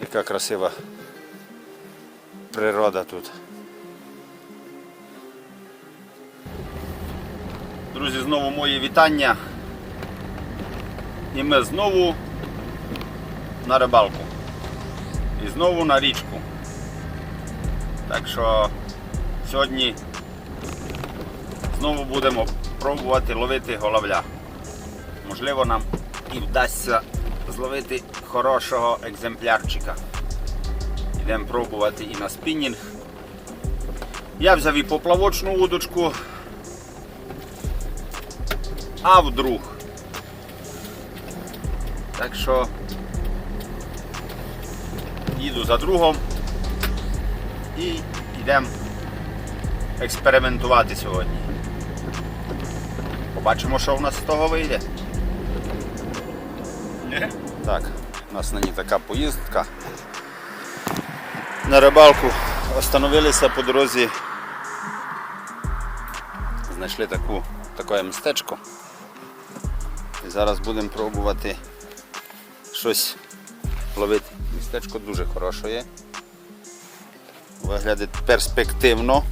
Яка красива природа тут. Друзі, знову мої вітання. І ми знову на рибалку. І знову на річку. Так що сьогодні знову будемо пробувати ловити головля. Можливо, нам і вдасться зловити хорошого екземплярчика. Йдемо пробувати і на спінінг. Я взяв і поплавочну удочку, а вдруг. Так що їду за другом і йдемо експериментувати сьогодні. Побачимо, що в нас з того вийде. Так, у нас нині така поїздка. На рибалку остановилися по дорозі. Знайшли таку, таке містечко. І зараз будемо пробувати щось ловити. Містечко дуже хороше є. Виглядає перспективно.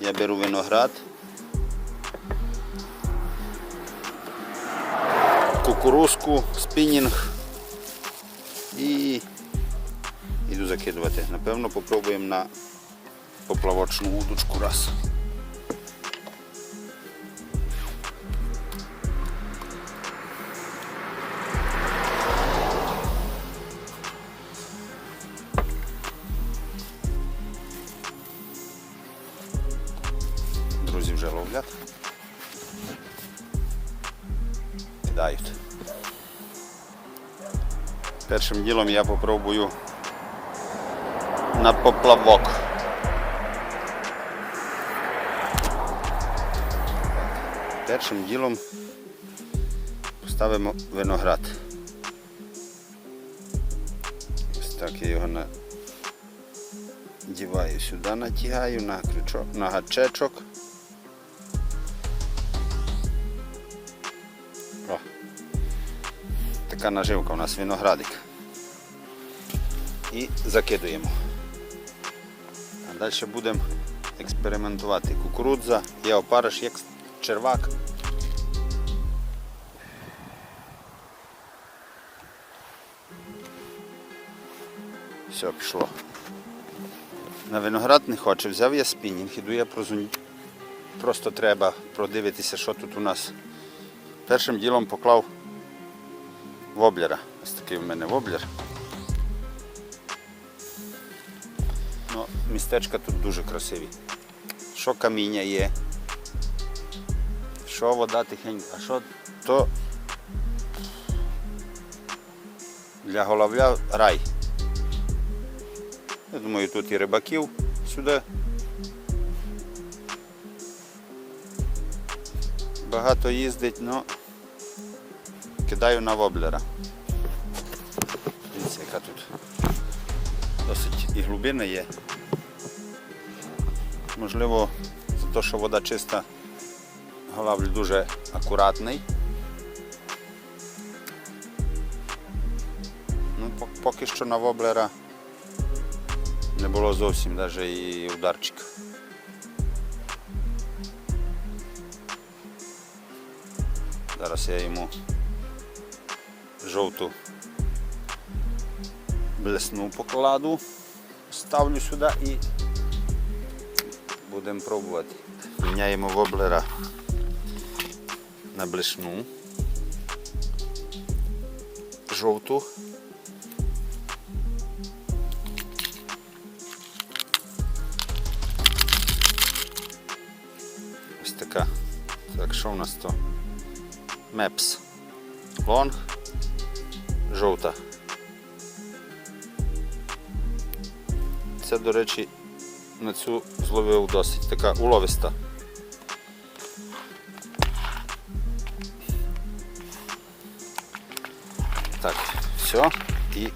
Я беру виноград. Кукурузку, спінінг і йду закидувати. Напевно, попробуємо на поплавочну удочку раз. Першим ділом я попробую на поплавок. Першим ділом поставимо виноград. Ось так я його надіваю сюди, натягаю на крючок, на гачечок. Така наживка у нас виноградик. І закидуємо. А далі будемо експериментувати. Кукурудза, є опариш, як червак. Все, пішло. На виноград не хоче, взяв я спінінг, іду я прозунь. Просто треба продивитися, що тут у нас. Першим ділом поклав воблера. Ось такий в мене воблер. Ну, містечка тут дуже красиві. Що каміння є, що вода тихенька, а що то для головля рай. Я думаю, тут і рибаків сюди. Багато їздить, але кидаю на воблера. Дивіться, яка тут досить і глибина є. Можливо, за те, що вода чиста, голавль дуже акуратний. Ну, поки що на воблера не було зовсім навіть і ударчика. Зараз я йому жовту блесну покладу, ставлю сюди і будемо пробувати. Міняємо воблера на блесну. Жовту. Ось така. Так, що в нас то? Мепс. Лонг. Жовта. Це, до речі, на цю зловив досить така уловиста. Так, все, і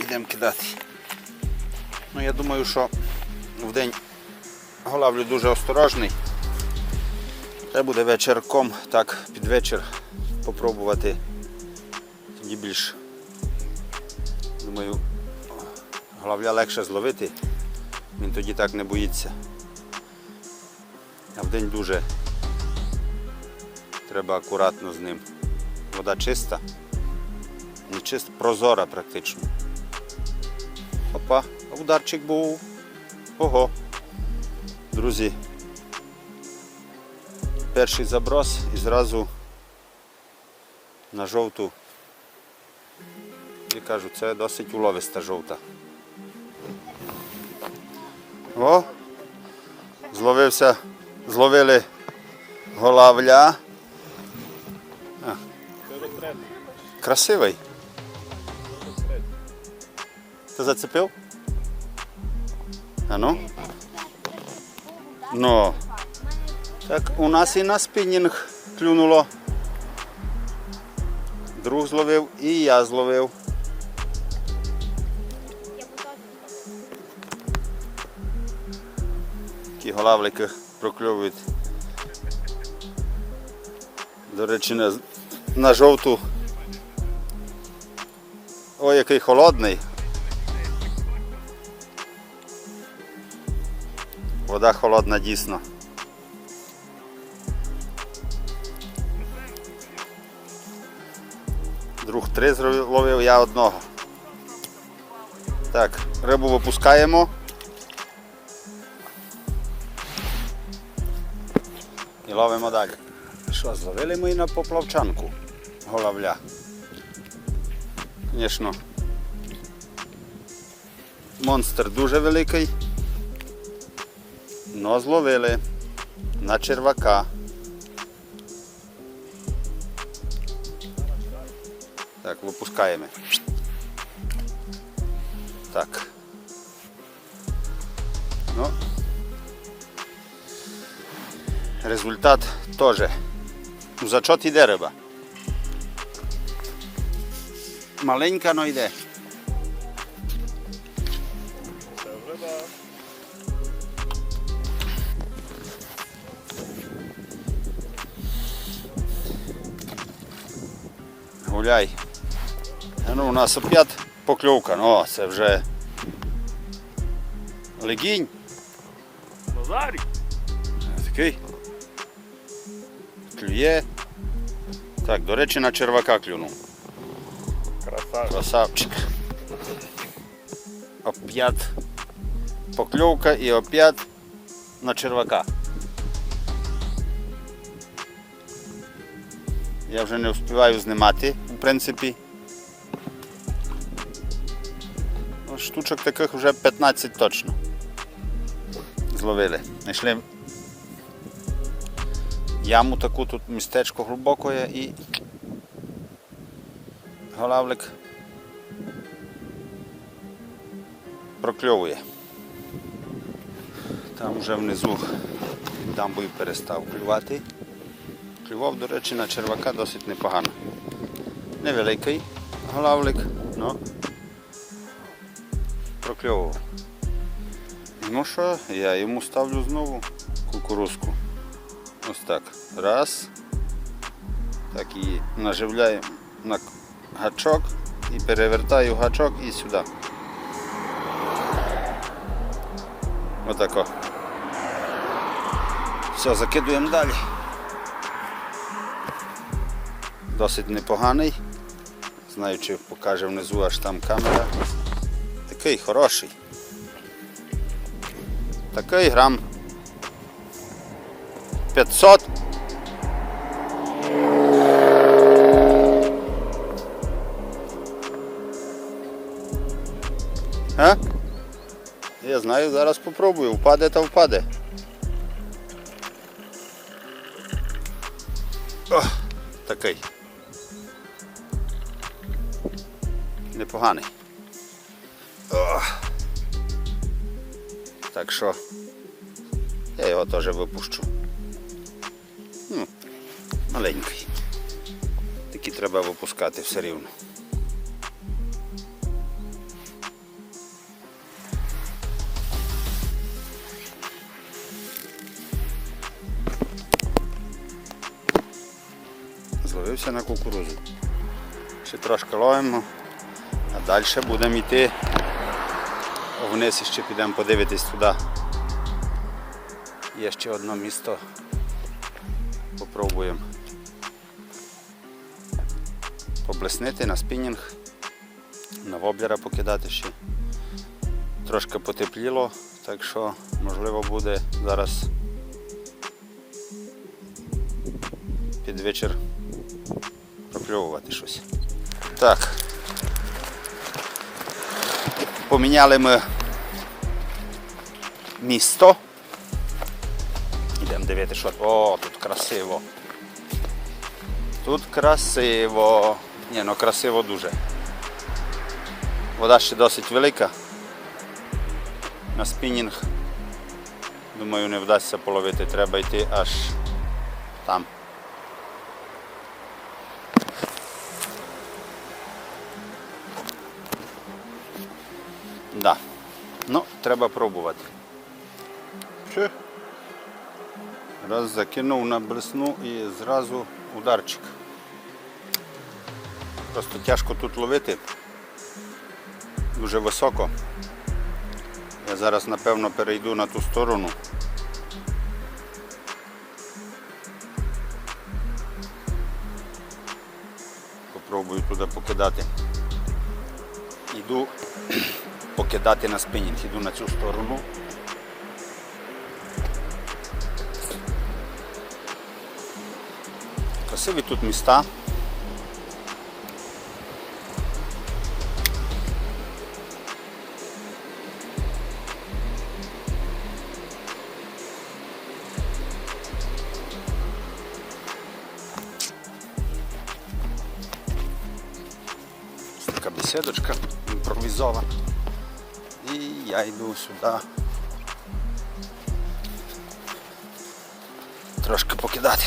йдемо кидати. Ну, я думаю, що в день голавлю дуже осторожний. Треба буде вечірком, так, під вечір попробувати. Тоді більш, думаю, Головля легше зловити, він тоді так не боїться. А вдень дуже треба акуратно з ним. Вода чиста, не чиста, прозора практично. Опа, ударчик був. Ого. Друзі. Перший заброс і зразу на жовту. І кажу, це досить уловиста жовта. О! Зловився, зловили голавля. Красивий. Ти зацепив? А ну? Ну. Так, у нас і на спінінг клюнуло. Друг зловив і я зловив. Такі прокльовують. До речі, на, на жовту. Ой, який холодний. Вода холодна дійсно. Друг три зловив, я одного. Так, рибу випускаємо. І ловимо далі. Що, зловили ми і на поплавчанку голавля. Звісно. Монстр дуже великий. Но зловили на червака. Так, випускаємо. Так. Ну. Результат теж. Зачот іде риба. Маленька, но йде. Гуляй. Ну, у нас опять покльовка. Ну, це вже легінь. Назарік. Такий. Клює. Так, до речі, на червака клюнув. Красавчик. Красавчик. Опять покльовка і опять на червака. Я вже не встигаю знімати, в принципі. Ну, Штучок таких вже 15 точно. Зловили. Знайшли яму таку, тут містечко глибоке і голавлик прокльовує. Там вже внизу дамбою перестав клювати. Клював, до речі, на червака досить непогано. Невеликий голавлик, але прокльовував. Ну що, я йому ставлю знову кукурузку. Ось так. Раз. Так і наживляю на гачок і перевертаю гачок і сюди. Отако. Все, закидуємо далі. Досить непоганий. Знаю, чи покаже внизу аж там камера. Такий хороший. Такий грам 500. А? Я знаю, зараз попробую. Впаде та впаде. О, такий. Непоганий. О. Так що я його теж випущу. Маленький. Такі треба випускати все рівно. Зловився на кукурузу. Ще трошки ловимо, а далі будемо йти вниз ще підемо подивитись туди. Є ще одне місто. Попробуємо поблеснити на спінінг, на воблера покидати ще. Трошки потепліло, так що можливо буде зараз під вечір прокльовувати щось. Так. Поміняли ми місто. Йдемо дивитися, що. О, тут красиво. Тут красиво. Ні, ну красиво дуже. Вода ще досить велика. На спінінг. Думаю, не вдасться половити, треба йти аж там. Да. Ну, треба пробувати. Чи? Раз закинув на блесну і зразу ударчик. Просто тяжко тут ловити. Дуже високо. Я зараз напевно перейду на ту сторону. Попробую туди покидати. Іду покидати на спинінг, іду на цю сторону. Красиві тут міста. Беседочка імпровізована. І я йду сюди. Трошки покидати.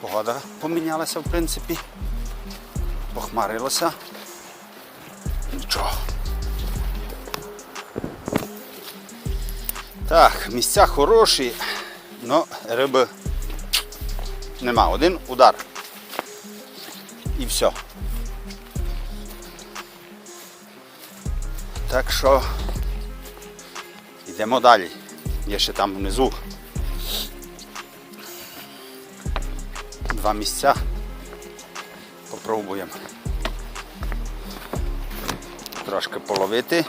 Погода помінялася в принципі. Похмарилося. Нічого. Так, місця хороші, але риби нема. Один удар. І все. Так що йдемо далі. Є ще там внизу. Два місця. Попробуємо трошки половити.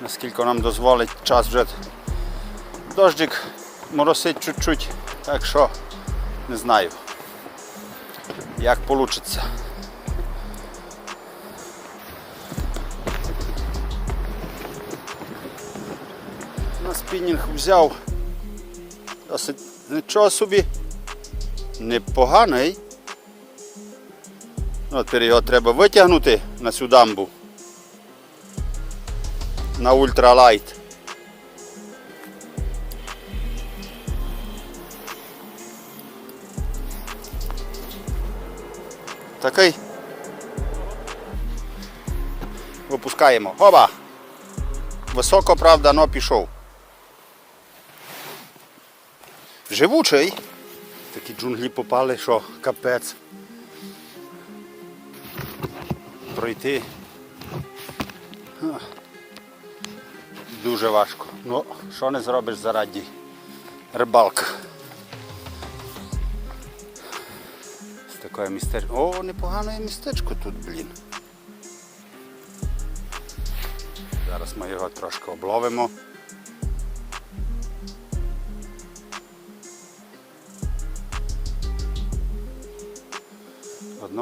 Наскільки нам дозволить час вже дощик моросить чуть-чуть, так що не знаю, як вийде. На спінінг взяв досить нічого собі. Непоганий. Ну, тепер його треба витягнути на цю дамбу. На ультралайт. Такий. Випускаємо. Оба! Високо, правда, но пішов. Живучий. Такі джунглі попали, що капець. Пройти. Дуже важко. Ну, що не зробиш заради рибалка. Ось таке містечко. О, непогане містечко тут, блін. Зараз ми його трошки обловимо.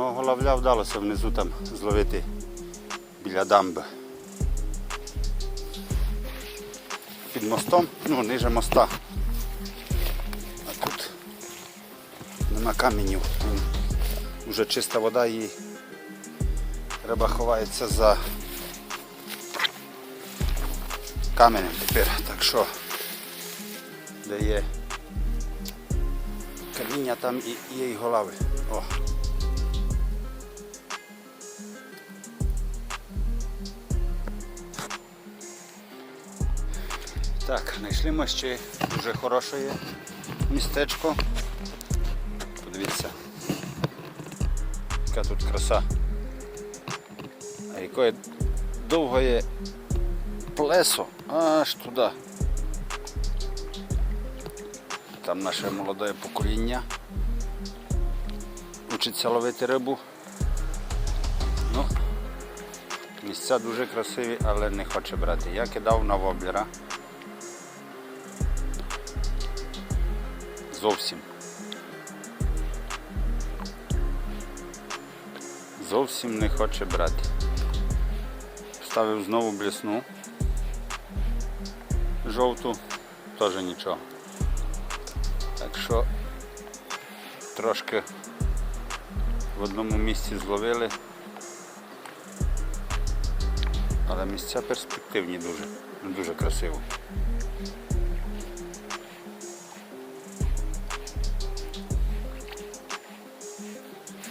Одного головля вдалося внизу там зловити біля дамби. Під мостом, ну, ниже моста. А тут нема каменів. Вже чиста вода і риба ховається за каменем тепер. Так що де є каміння, там і є і голови. О. Так, знайшли ми ще дуже хороше містечко. Подивіться, яка тут краса. А якое довге плесо аж туди. Там наше молоде покоління учиться ловити рибу. Ну, місця дуже красиві, але не хоче брати. Я кидав на воблера. Зовсім. Зовсім не хоче брати. Ставив знову блісну. Жовту, теж нічого. Так що трошки в одному місці зловили. Але місця перспективні дуже, дуже красиво.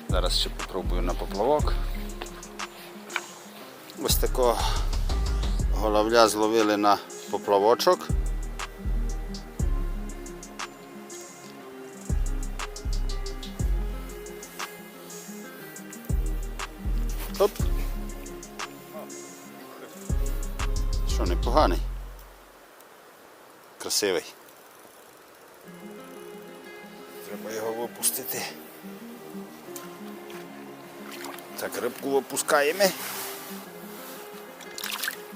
Зараз ще попробую на поплавок. Ось такого головля зловили на поплавочок. Оп. Що, непоганий? Красивий. Так, рибку випускаємо.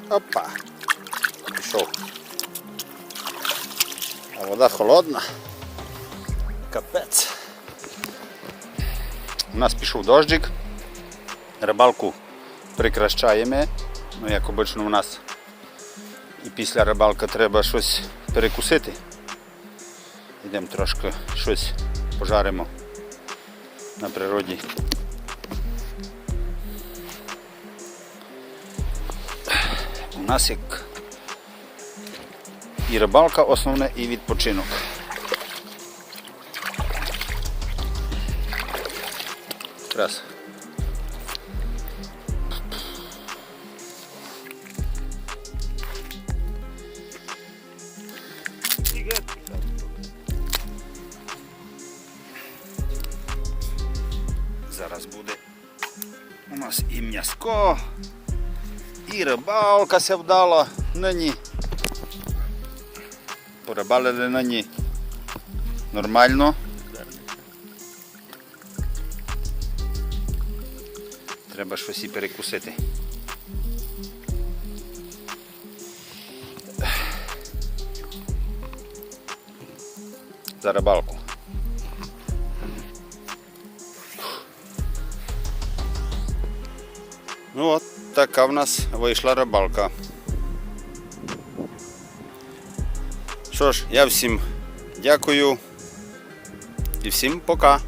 Опа. Пішов. А вода холодна. Капець. У нас пішов дощик. Рибалку прикращаємо. Ну, як обично у нас і після рибалки треба щось перекусити. Йдемо трошки щось пожаримо на природі. Нас як і рибалка основне, і відпочинок. Раз. Рибалка ся вдала нині. Порибалили нині нормально. Треба щось і перекусити. За рибалку. Ну от така в нас вийшла рибалка. Що ж, я всім дякую і всім пока.